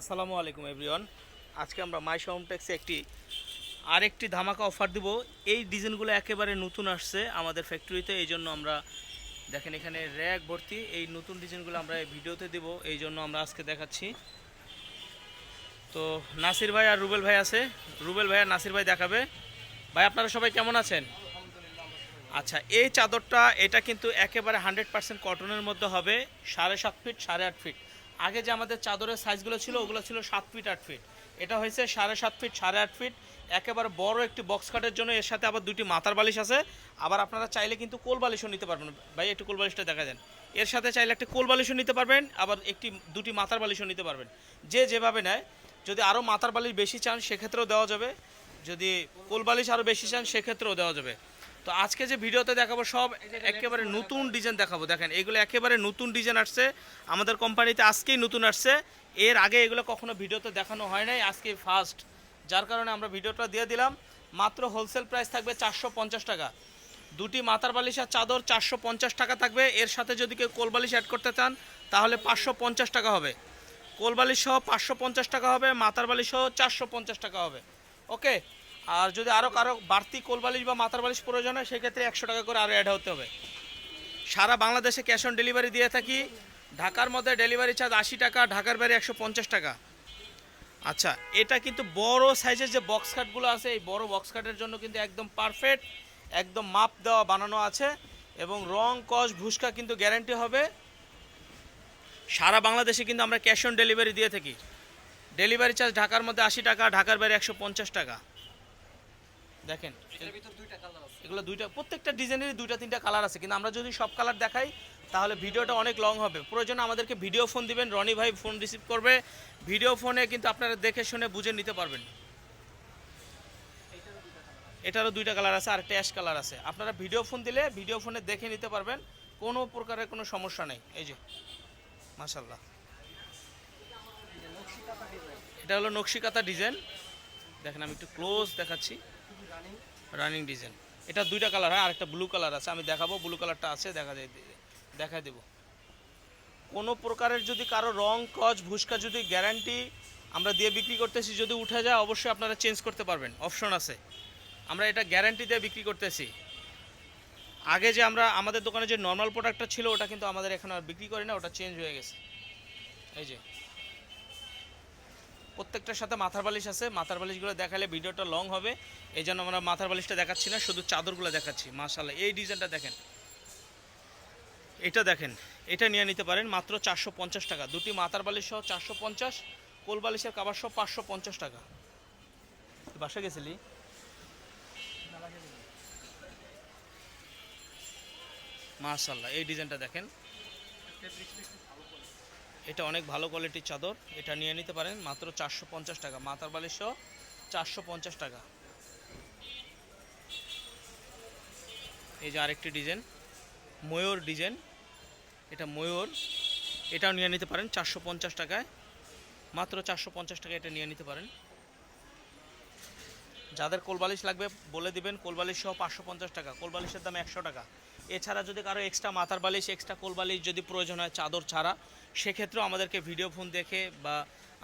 আসসালামু আলাইকুম এভরিওয়ান আজকে আমরা মাই হোম ট্যাক্সে একটি, আরেকটি ধামাকা অফার দিব। এই ডিজাইনগুলো একেবারে নতুন আসছে আমাদের ফ্যাক্টরিতে এই জন্য আমরা, দেখেন এখানে র্যাক ভর্তি। এই নতুন ডিজাইনগুলো আমরা এই ভিডিওতে দিব, এই জন্য আমরা আজকে দেখাচ্ছি। তো নাসির ভাই আর রুবেল ভাই আছে। রুবেল ভাই আর নাসির ভাই দেখাবে। ভাই, আপনারা সবাই কেমন আছেন? আচ্ছা এই চাদরটা, এটা কিন্তু একেবারে হান্ড্রেড পার্সেন্ট কটনের মধ্যে হবে, সাড়ে সাত ফিট সাড়ে আট ফিট আগে যে আমাদের চাদরের সাইজগুলো ছিল, ওগুলো ছিল সাত ফিট আট ফিট এটা হয়েছে সাড়ে সাত ফিট সাড়ে আট ফিট একেবারে বড় একটি বক্স কাটের জন্য এর সাথে আবার দুটি মাথার বালিশ আছে। আবার আপনারা চাইলে কিন্তু কোল বালিশও নিতে পারবেন। ভাই, একটু কোল বালিশটা দেখা দেন। এর সাথে চাইলে একটি কোল বালিশও নিতে পারবেন, আবার একটি, দুটি মাথার বালিশও নিতে পারবেন। যে যেভাবে নেয়, যদি আরও মাথার বালিশ বেশি চান, সেক্ষেত্রেও দেওয়া যাবে। যদি কোল বালিশ আরও বেশি চান, সেক্ষেত্রেও দেওয়া যাবে। তো আজকে যে ভিডিওতে দেখাবো সব একেবারে নতুন ডিজাইন দেখাবো। দেখেন, এগুলো একেবারে নতুন ডিজাইন আসছে। আমাদের কোম্পানিতে আজকেই নতুন আসছে। এর আগে এগুলো কখনো ভিডিওতে দেখানো হয় নাই, আজকে ফার্স্ট যার কারণে আমরা ভিডিওটা দিয়ে দিলাম। মাত্র হোলসেল প্রাইস থাকবে চারশো পঞ্চাশ টাকা। দুটি মাথার বালিশ আর চাদর চারশো পঞ্চাশ টাকা থাকবে। এর সাথে যদি কেউ কোল বালিশ অ্যাড করতে চান, তাহলে পাঁচশো পঞ্চাশ টাকা হবে। কোল বালিশ সহ পাঁচশো পঞ্চাশ টাকা হবে, মাথার বালিশ সহ চারশো পঞ্চাশ টাকা হবে। ওকে আর যদি আরও কারও বাড়তি কোলবালিশ বা মাথার বালিশ প্রয়োজন হয়, সেক্ষেত্রে একশো টাকা করে আরও অ্যাড হতে হবে। সারা বাংলাদেশে ক্যাশ অন ডেলিভারি দিয়ে থাকি। ঢাকার মধ্যে ডেলিভারি চার্জ আশি টাকা, ঢাকার বাইরে একশো পঞ্চাশ টাকা। আচ্ছা এটা কিন্তু বড় সাইজের যে বক্স কাটগুলো আছে, এই বড় বক্স কাটের জন্য কিন্তু একদম পারফেক্ট একদম মাপ দেওয়া বানানো আছে এবং রং, কস, ভুসকা কিন্তু গ্যারান্টি হবে। সারা বাংলাদেশে কিন্তু আমরা ক্যাশ অন ডেলিভারি দিয়ে থাকি। ডেলিভারি চার্জ ঢাকার মধ্যে আশি টাকা, ঢাকার বাইরে একশো পঞ্চাশ টাকা। দেখেন এগুলো দুইটা প্রত্যেকটা ডিজাইনেরই দুইটা তিনটা কালার আছে। কিন্তু আমরা যদি সব কালার দেখাই তাহলে ভিডিওটা অনেক লং হবে। প্রয়োজন আমাদেরকে ভিডিও ফোন দিবেন রনি ভাই ফোন রিসিভ করবে। ভিডিও ফোনে কিন্তু আপনারা দেখে শুনে বুঝে নিতে পারবেন। এটারও দুইটা কালার আছে। আর একটা অ্যাশ কালার আছে। আপনারা ভিডিও ফোন দিলে ভিডিও ফোনে দেখে নিতে পারবেন কোনো প্রকারের কোনো সমস্যা নেই। এই যে মাশাল্লাহ এটা হলো নকশিকাতা ডিজাইন দেখেন আমি একটু ক্লোজ দেখাচ্ছি। রানিং ডিজাইন এটা দুইটা কালার হয়, আরেকটা ব্লু কালার আছে। আমি দেখাবো ব্লু কালারটা আছে, দেখা যায় দেখা দেব। কোনো প্রকারের যদি কারও রং কচ ভুসকা যদি গ্যারান্টি আমরা দিয়ে বিক্রি করতেছি, যদি উঠে যায়, অবশ্যই আপনারা চেঞ্জ করতে পারবেন। অপশন আছে। আমরা এটা গ্যারান্টি দিয়ে বিক্রি করতেছি। আগে যে আমরা, আমাদের দোকানে যে নর্মাল প্রোডাক্টটা ছিল, ওটা কিন্তু আমাদের এখন আর বিক্রি করি না, ওটা চেঞ্জ হয়ে গেছে। এই যে। প্রত্যেকটার সাথে মাথার বালিশ আছে। মাথার বালিশগুলো দেখালে ভিডিওটা লং হবে। এই জন্য আমরা মাথার বালিশটা দেখাচ্ছি না, শুধু চাদরগুলো দেখাচ্ছি। মাশাল্লাহ এই ডিজাইনটা দেখেন। এটা দেখেন, এটা নিয়ে নিতে পারেন মাত্র চারশো পঞ্চাশ টাকা। দুটি মাথার বালিশ সহ চারশো পঞ্চাশ, কোল বালিশের কাবার সহ পাঁচশো পঞ্চাশ টাকা। বাসা গেছিলি? মাশাল্লাহ এই ডিজাইনটা দেখেন। এটা অনেক ভালো কোয়ালিটির চাদর। এটা নিয়ে নিতে পারেন, মাত্র চারশো পঞ্চাশ টাকা। মাথার বালিশ চারশো পঞ্চাশ টাকা। এই যে আরেকটি ডিজাইন, ময়ূর ডিজাইন। এটা ময়ূর, এটাও নিয়ে নিতে পারেন চারশো পঞ্চাশ টাকায়। মাত্র চারশো পঞ্চাশ টাকা এটা নিয়ে নিতে পারেন। যাদের কোলবালিশ লাগবে, বলে দিবেন কোলবালিশ সহ পাঁচশো পঞ্চাশ টাকা। কোলবালিশের দাম একশো টাকা। এছাড়া যদি কারও এক্সট্রা মাথার বালিশ এক্সট্রা কোলবালিশ যদি প্রয়োজন হয় চাদর ছাড়া সেক্ষেত্রেও আমাদেরকে ভিডিও ফোন দেখে বা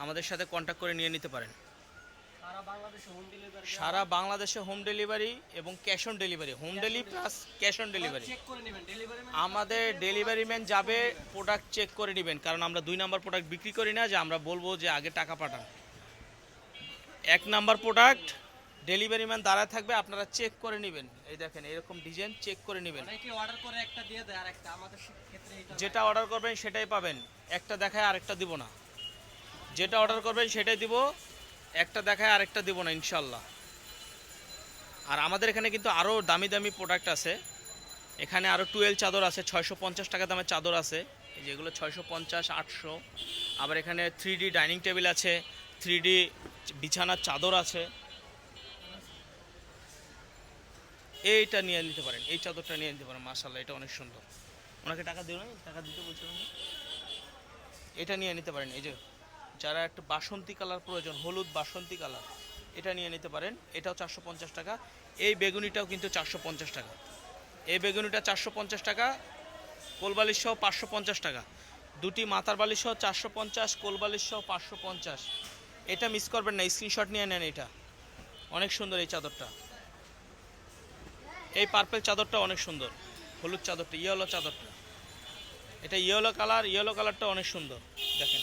আমাদের সাথে কন্ট্যাক্ট করে নিয়ে নিতে পারেন। সারা বাংলাদেশে হোম ডেলিভারি এবং cash on delivery home delivery plus cash on delivery আমাদের ডেলিভারি ম্যান যাবে প্রোডাক্ট চেক করে নেবেন কারণ আমরা দুই নাম্বার প্রোডাক্ট বিক্রি করি না যে আমরা বলব যে আগে টাকা পাঠান। এক নাম্বার প্রোডাক্ট ডেলিভারি ম্যান দাঁড়ায় থাকবে আপনারা চেক করে নেবেন। এই দেখেন এরকম ডিজাইন চেক করে নেবেন। অর্ডার করে একটা দিয়ে দেয় আর একটা আমাদের ক্ষেত্রে যেটা অর্ডার করবেন সেটাই পাবেন। একটা দেখায় আরেকটা দিব না। যেটা অর্ডার করবেন সেটাই দিব একটা দেখায় আরেকটা দিব না ইনশাল্লাহ আর আমাদের এখানে কিন্তু আরও দামি দামি প্রোডাক্ট আছে। এখানে আরও টুয়েলভ চাদর আছে ছয়শো পঞ্চাশ টাকা দামের চাদর আছে। এই যেগুলো ছয়শো পঞ্চাশ আটশো। আবার এখানে থ্রি ডি ডাইনিং টেবিল আছে থ্রি ডি বিছানার চাদর আছে। এইটা নিয়ে নিতে পারেন, এই চাদরটা নিয়ে নিতে পারেন মাসাল্লাহ এটা অনেক সুন্দর। ওনাকে টাকা দিও না, টাকা দিতে বলছিলাম এটা নিয়ে নিতে পারেন, এই যে যারা একটা বাসন্তী কালার প্রয়োজন, হলুদ বাসন্তী কালার, এটা নিয়ে নিতে পারেন, এটাও চারশো পঞ্চাশ টাকা, এই বেগুনিটাও কিন্তু চারশো পঞ্চাশ টাকা। এই বেগুনিটা চারশো পঞ্চাশ টাকা কোলবালিশ সহ পাঁচশো পঞ্চাশ টাকা। দুটি মাথার বালিশ সহ চারশো পঞ্চাশ কোল বালিশ সহ পাঁচশো পঞ্চাশ। এটা মিস করবেন না স্ক্রিনশট নিয়ে নেন এটা। অনেক সুন্দর এই চাদরটা। এই পার্পেল চাদরটা অনেক সুন্দর। হলুদ চাদরটা ইয়েলো চাদরটা। এটা ইয়েলো কালার ইয়েলো কালারটা অনেক সুন্দর। দেখেন,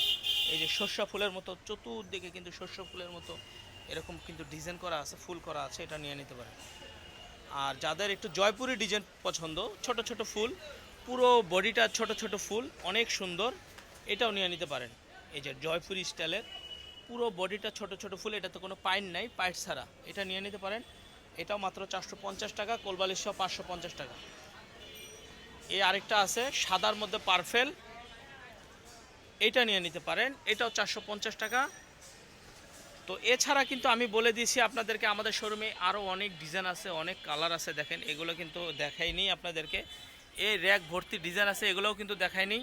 এই যে শস্য ফুলের মতো, চতুর্দিকে কিন্তু শস্য ফুলের মতো এরকম কিন্তু ডিজাইন করা আছে, ফুল করা আছে, এটা নিয়ে নিতে পারেন। আর যাদের একটু জয়পুরি ডিজাইন পছন্দ, ছোট ছোট ফুল, পুরো বডিটা ছোট ছোট ফুল, অনেক সুন্দর, এটাও নিয়ে নিতে পারেন। এই যে জয়পুরি স্টাইলের পুরো বডিটা ছোট ছোট ফুল এটা তো কোনো পাইন নাই, পাইট ছাড়া। এটা নিয়ে নিতে পারেন। এটাও মাত্র চারশো পঞ্চাশ টাকা কোলবালিশ সহ পাঁচশো পঞ্চাশ টাকা। এই আরেকটা আছে, সাদার মধ্যে পারফেল। এটা নিয়ে নিতে পারেন, এটাও চারশো পঞ্চাশ টাকা। তো এছাড়া কিন্তু আমি বলে দিয়েছি আপনাদেরকে, আমাদের শোরুমে আরও অনেক ডিজাইন আছে, অনেক কালার আছে, দেখেন, এগুলো কিন্তু দেখাইনি আপনাদেরকে। এই র্যাক ভর্তি ডিজাইন আছে, এগুলোও কিন্তু দেখাইনি।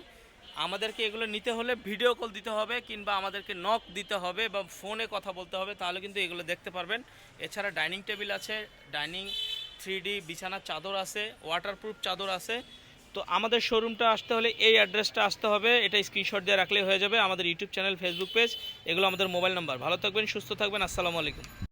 আমাদেরকে এগুলো নিতে হলে ভিডিও কল দিতে হবে কিংবা আমাদেরকে নক দিতে হবে বা ফোনে কথা বলতে হবে, তাহলে কিন্তু এগুলো দেখতে পারবেন। এছাড়া ডাইনিং টেবিল আছে ডাইনিং থ্রি বিছানার চাদর আছে ওয়াটারপ্রুফ চাদর আছে। তো আমাদের শোরুমটা আসতে হলে এই অ্যাড্রেসটা আসতে হবে, এটা স্ক্রিনশট দিয়ে রাখলেই হয়ে যাবে আমাদের ইউটিউব চ্যানেল ফেসবুক পেজ এগুলো আমাদের মোবাইল নাম্বার ভালো থাকবেন, সুস্থ থাকবেন, আসসালামু আলাইকুম।